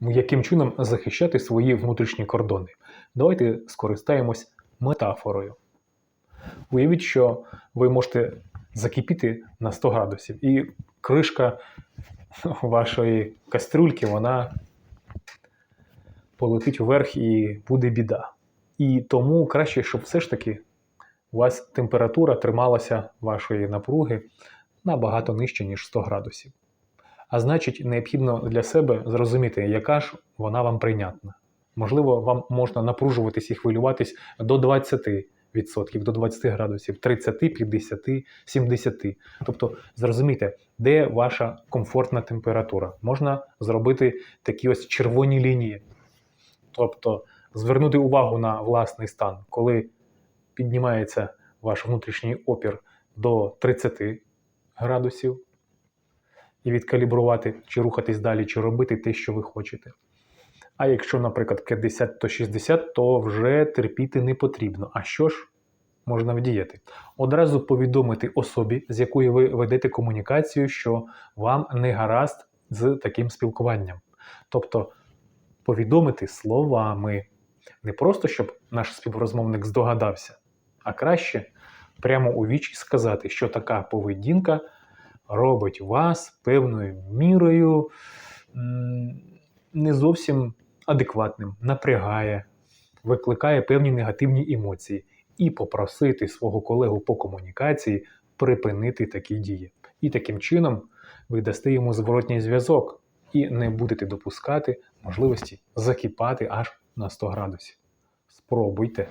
яким чином захищати свої внутрішні кордони. Давайте скористаємось метафорою. Уявіть, що ви можете закипіти на 100 градусів, і кришка вашої кастрюльки вона полетить вверх і буде біда. І тому краще, щоб все ж таки у вас температура трималася вашої напруги набагато нижче, ніж 100 градусів. А значить, необхідно для себе зрозуміти, яка ж вона вам прийнятна. Можливо, вам можна напружуватись і хвилюватись до 20%, до 20 градусів, 30, 50, 70. Тобто зрозумійте, де ваша комфортна температура. Можна зробити такі ось червоні лінії. Тобто звернути увагу на власний стан, коли піднімається ваш внутрішній опір до 30 градусів, і відкалібрувати, чи рухатись далі, чи робити те, що ви хочете. А якщо, наприклад, 50 то 60, то вже терпіти не потрібно. А що ж можна вдіяти? Одразу повідомити особі, з якою ви ведете комунікацію, що вам не гаразд з таким спілкуванням. Тобто повідомити словами, не просто щоб наш співрозмовник здогадався, а краще прямо у вічі сказати, що така поведінка робить вас певною мірою не зовсім адекватним, напрягає, викликає певні негативні емоції, і попросити свого колегу по комунікації припинити такі дії. І таким чином ви дасте йому зворотній зв'язок і не будете допускати можливості закипати аж на 100 градусів. Спробуйте.